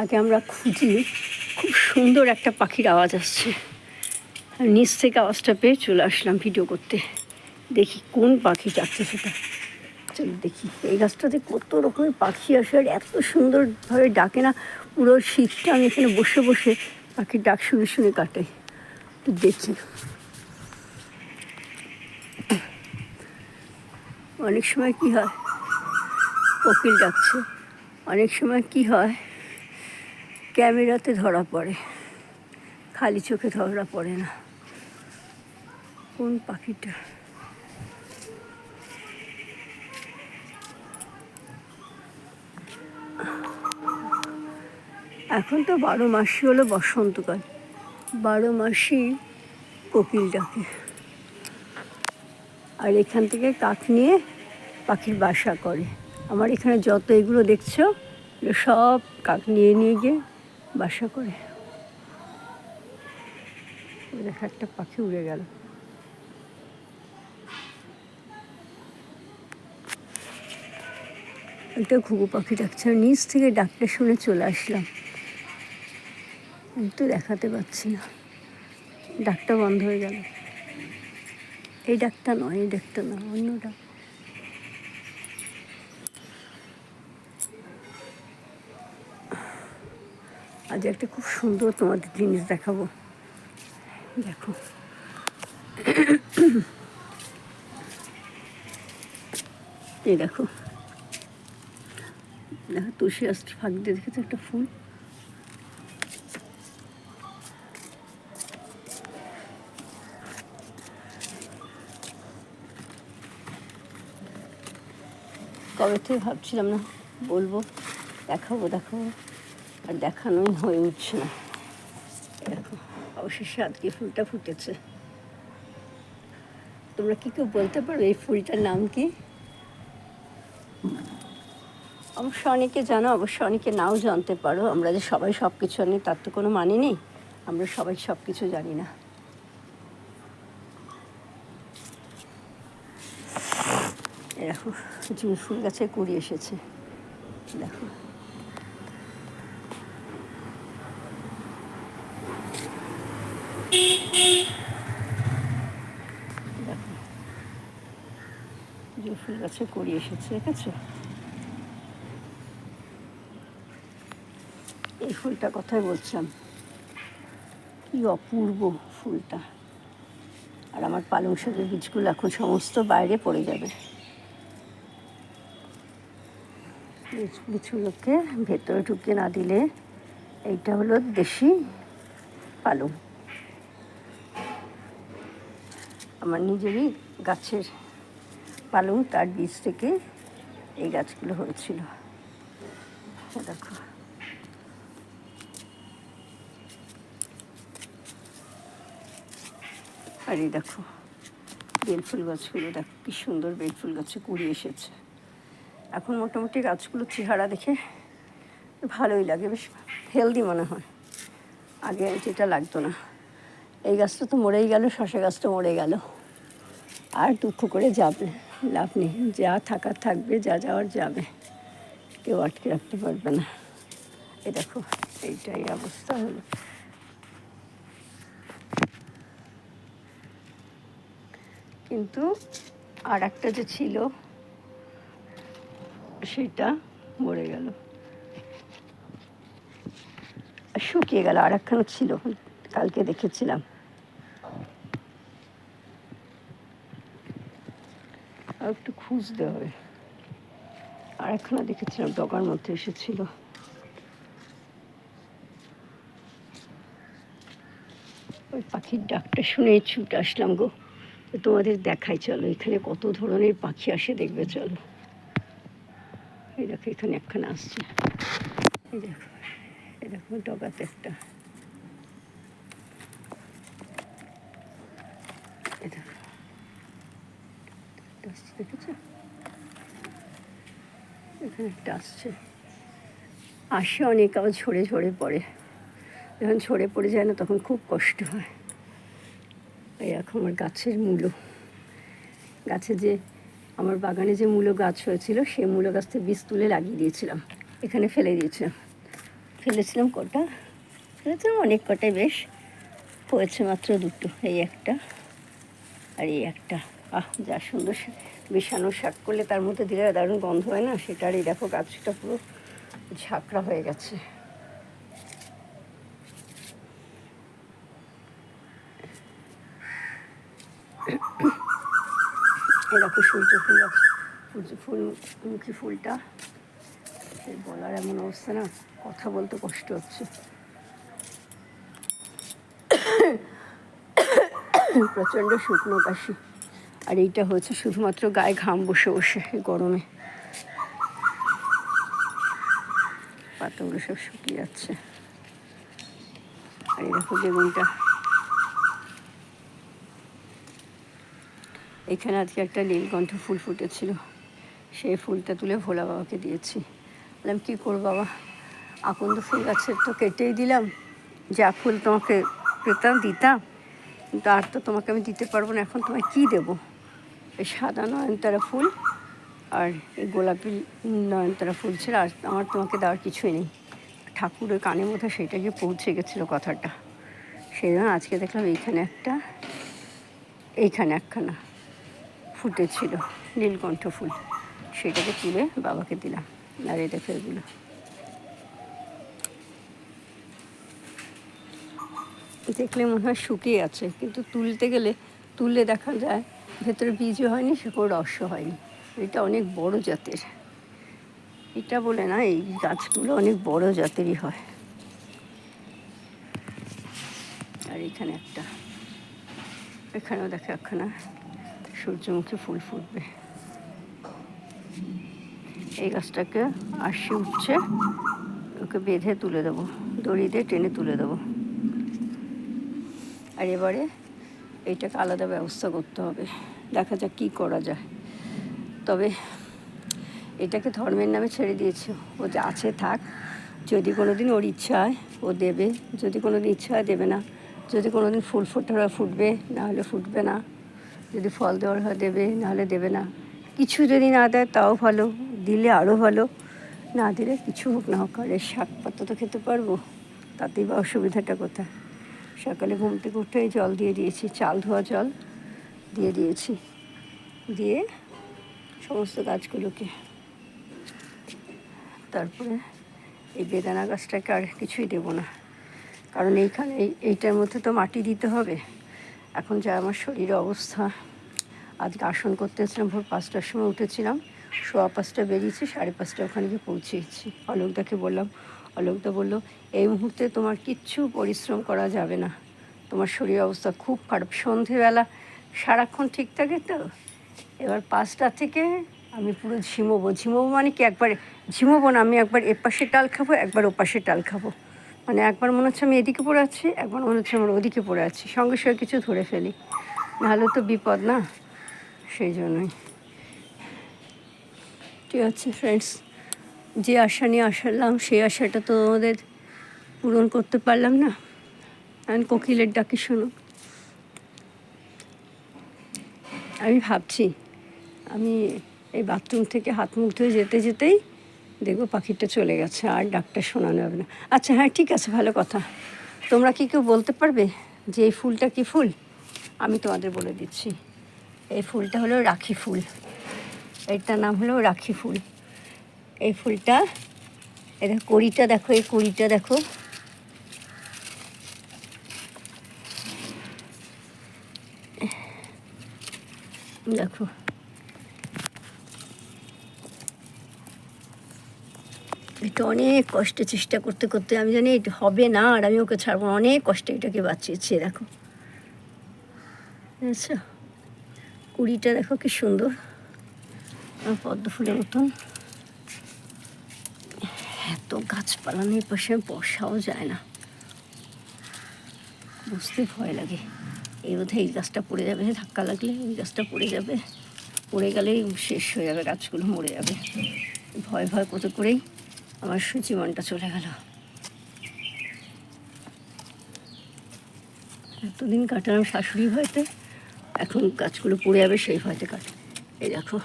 আগে আমরা খুঁজি, খুব সুন্দর একটা পাখির আওয়াজ আসছে। নিচ থেকে আওয়াজটা পেয়ে চলে আসলাম ভিডিও করতে। দেখি কোন পাখি যাচ্ছে সেটা। চলো দেখি, এই গাছটাতে কত রকমের পাখি আসে আর এত সুন্দরভাবে ডাকে না। পুরো শীতটা আমি এখানে বসে বসে পাখির ডাক শুনে শুনে কাটাই। তো দেখি। অনেক সময় কি হয়, কোকিল ডাকছে। অনেক সময় কি হয় ক্যামেরাতে ধরা পড়ে। খালি চোখে ধরা পড়ে না। কোন পাখিটা? এখন তো বারো মাসই হলো বসন্তকাল। বারো মাসই কোকিল ডাকে। আর এখান থেকে কাক নিয়ে পাখির বাসা করে। আমার এখানে যত এগুলো দেখছ সব কাক নিয়ে নিয়ে গিয়ে বাসা করে। দেখো একটা পাখি উড়ে গেল। একটা ঘুঘু পাখি ডাকছে। নিচ থেকে ডাকটা শুনে চলে আসলাম। কিন্তু দেখাতে পাচ্ছি না। ডাকটা বন্ধ হয়ে গেল। এই ডাকটা নয়, এই ডাকটা না, অন্য ডাক। আজ একটা খুব সুন্দর তোমাদের জিনিস দেখাবো। দেখো। এই দেখো। দেখো, তুলসী গাছটা ফাঁক দিয়ে দেখেছ একটা ফুল। কবে থেকে ভাবছিলাম না বলব, দেখাবো দেখাবো। আর দেখানোই হয়ে উঠছে না। দেখো অবশেষে আজকে ফুলটা ফুটেছে। তোমরা কি কেউ বলতে পারো এই ফুলটার নাম কি? অবশ্য অনেকে জানো, অবশ্য অনেকে নাও জানতে পারো। আমরা যে সবাই সব কিছু জানি, তার তো কোনো মানে নেই। আমরা সবাই সব কিছু জানি না। দেখো জুঁই ফুল গাছে কুড়ি এসেছে। দেখো। দেখো। জুঁই ফুল গাছে কুড়ি এসেছে, দেখেছ? এই ফুলটা কথাই বলছিলাম। কি অপূর্ব ফুলটা। আর আমার পালং শাকের বীজগুলো এখন সমস্ত বাইরে পড়ে যাবে। বীজ বীজগুলোকে ভেতরে ঢুকে না দিলে এইটা হলো দেশি পালং। আমার নিজেরই গাছের পালং তার বীজ থেকে এই গাছগুলো হয়েছিল। দেখো। আর এই দেখো বেলফুল গাছগুলো, দেখো কি সুন্দর বেলফুল গাছে কুড়ি এসেছে। এখন মোটামুটি গাছগুলো চেহারা দেখে ভালোই লাগে, বেশ হেলদি মনে হয়। আগে যেটা লাগতো না। এই গাছটা তো মরেই গেল, শশা গাছটা মরে গেল। আর দুঃখ করে যাবে, লাভ নেই। যা থাকার থাকবে, যা যাওয়ার যাবে। কেউ আটকে রাখতে পারবে না। এই দেখো, এইটাই অবস্থা হলো। কিন্তু আর একটা যে ছিল, সেটা মরে গেল। শুকিয়ে গেল আর একখানা ছিল। কালকে দেখেছিলাম। আর একটু খুঁজতে হবে। আর একখানা দেখেছিলাম, ডগার মধ্যে এসেছিল। ওই পাখির ডাকটা শুনে ছুটে আসলাম গো। তোমাদের দেখাই, চলো। এখানে কত ধরনের পাখি আসে দেখবে, চলো। এই দেখো, এখানে একখানে আসছে। এই দেখো দেখো, ডগাতে একটা এই দেখো একটা এখানে একটা আসছে। আসে অনেক আবার ঝরে ঝরে পড়ে। যখন ঝরে পড়ে যায় না, তখন খুব কষ্ট হয়। এই এখন আমার গাছের মূলো। গাছে যে, আমার বাগানে যে মূলো গাছ হয়েছিল, সেই মূলো থেকে বীজ তুলে লাগিয়ে দিয়েছিলাম। এখানে ফেলে দিয়েছিলাম। ফেলেছিলাম কটা? ফেলেছিলাম অনেক কটাই বেশ। হয়েছে মাত্র দুটো, এই একটা আর এই একটা। আহ, যা সুন্দর মিশানো শাক করলে তার মধ্যে দিলে দারুণ গন্ধ হয় না? সেটা আর এই দেখো গাছটা পুরো ঝাঁকড়া হয়ে গেছে। দেখো সূর্য ফুল আছে। সূর্য ফুল, মুখী ফুলটা। বলার এমন অবস্থা না, কথা বলতে কষ্ট হচ্ছে। প্রচণ্ড শুকনো কাশি। আর এইটা হচ্ছে শুধুমাত্র গায়ে ঘাম বসে বসে গরমে। পাতাগুলো সব শুকিয়ে যাচ্ছে। আর দেখো বেগুনটা। এখানে আজকে একটা নীলকণ্ঠ ফুল ফুটেছিল। সেই ফুলটা তুলে ভোলা বাবাকে দিয়েছি। বললাম, কী করব বাবা? আকন্দ ফুল গাছের তো কেটেই দিলাম। যা ফুল তোমাকে পেতাম, দিতাম। কিন্তু আর তো তোমাকে আমি দিতে পারব না। এখন তোমায় কী দেবো? সাদা নয়নতারা ফুল আর এই গোলাপি নয়নতারা ফুল ছিল আর আমার তোমাকে দেওয়ার কিছুই নেই। ঠাকুরের কানের মধ্যে সেটা গিয়ে পৌঁছে গেছিল কথাটা। সেই জন্য আজকে দেখলাম এইখানে একটা, এইখানে একখানা ফুটেছিল নীলকণ্ঠ ফুল। সেটাকে তুলে বাবাকে দিলাম। আর এটা এগুলো। দেখলে মনে হয় শুকিয়ে আছে, কিন্তু তুলতে গেলে, তুললে দেখা যায় ভেতরে বীজও হয়নি সে কোনো রসও হয়নি। এটা অনেক বড় জাতের। এটা বলে না, এই গাছগুলো অনেক বড় জাতেরই হয়। আর এখানে একটা। এখানেও দেখা একখানা সূর্যমুখী ফুল ফুটবে। এই গাছটাকে আসি উঠছে, ওকে বেঁধে তুলে দেবো, দড়ি দিয়ে টেনে তুলে দেবো। আর এবারে এইটাকে আলাদা ব্যবস্থা করতে হবে। দেখা যাক কী করা যায়। তবে এটাকে ধর্মের নামে ছেড়ে দিয়েছি। ও যা আছে, থাক। যদি কোনো দিন ওর ইচ্ছা হয়, ও দেবে। যদি কোনো দিন ইচ্ছা হয়, দেবে না। যদি কোনো দিন ফুল ফোটার হয়, ফুটবে। না হলে ফুটবে না। যদি ফল দেওয়ার হয়, দেবে। নাহলে দেবে না। কিছু যদি না দেয়, তাও ভালো। দিলে আরও ভালো। না দিলে কিছু হোক না হোক, আর শাক পাতা তো খেতে পারব। তাতেই বা অসুবিধাটা কোথায়? সকালে ঘুম থেকে উঠে জল দিয়ে দিয়েছি, চাল ধোয়া জল। দিয়ে দিয়েছি। দিয়ে সমস্ত গাছগুলোকে তারপরে এই বেদানা গাছটাকে আর কিছুই দেবো না। কারণ এইখানে এই, এইটার মধ্যে তো মাটি দিতে হবে। এখন যা আমার শরীরের অবস্থা, আজকে আসন করতে এসেছিলাম ভোর পাঁচটার সময় উঠেছিলাম, সোয়া পাঁচটা বেরিয়েছি, সাড়ে পাঁচটা ওখানে গিয়ে পৌঁছেছি। অলোকদাকে বললাম, অলোকদা বলল, এই মুহূর্তে তোমার কিচ্ছু পরিশ্রম করা যাবে না। তোমার শরীর অবস্থা খুব খারাপ। সন্ধেবেলা সারাক্ষণ ঠিক থাকে তো? এবার পাঁচটা থেকে আমি পুরো ঝিমোবো। ঝিমোবো মানে কি? একবার ঝিমোবো না, আমি একবার এপাশে টাল খাব, একবার ওপাশে টাল খাব। মানে একবার মনে হচ্ছে আমি এদিকে পড়ে আছি, একবার মনে হচ্ছে আমার ওদিকে পড়ে আছি। সঙ্গে সঙ্গে কিছু ধরে ফেলি। নাহলে তো বিপদ না? সেই জন্যই। ঠিক আছে ফ্রেন্ডস যে আশা নিয়ে আসালাম, সেই আশাটা তো আমাদের পূরণ করতে পারলাম না। কোকিলের ডাকি শোনো। আমি ভাবছি, আমি এই বাথরুম থেকে হাত মুখ ধুয়ে যেতে যেতেই দেখব পাখিটা চলে গেছে, আর ডাক্তার শোনানো হবে না। আচ্ছা হ্যাঁ ঠিক আছে, ভালো কথা। তোমরা কি কেউ বলতে পারবে যে এই ফুলটা কি ফুল? আমি তোমাদের বলে দিচ্ছি। এই ফুলটা হলো রাখি ফুল। এটার নাম হলো রাখি ফুল। এই ফুলটা এটা কড়িটা দেখো, এই কড়িটা দেখো। দেখো। এটা অনেক কষ্টে চেষ্টা করতে করতে, আমি জানি এটা হবে না, আর আমি ওকে ছাড়বো অনেক কষ্টে এটাকে বাঁচিয়েছি, দেখো। আচ্ছা কুড়িটা দেখো কি সুন্দর। পদ্ম ফুলের মতন। এত গাছপালা নেই পাশে বসাও যায় না। বুঝতে ভয় লাগে। এই বোধহয় এই গাছটা পড়ে যাবে, ধাক্কা লাগলে এই গাছটা পড়ে যাবে। পড়ে গেলেই শেষ হয়ে যাবে, গাছগুলো মরে যাবে। ভয় ভয় কত করেই আমার জীবনটা চলে গেল। এতদিন কাটালাম শাশুড়ি ভয়তে, এখন গাছগুলো পড়ে যাবে সেই ভয়তে কাটে এই দেখো।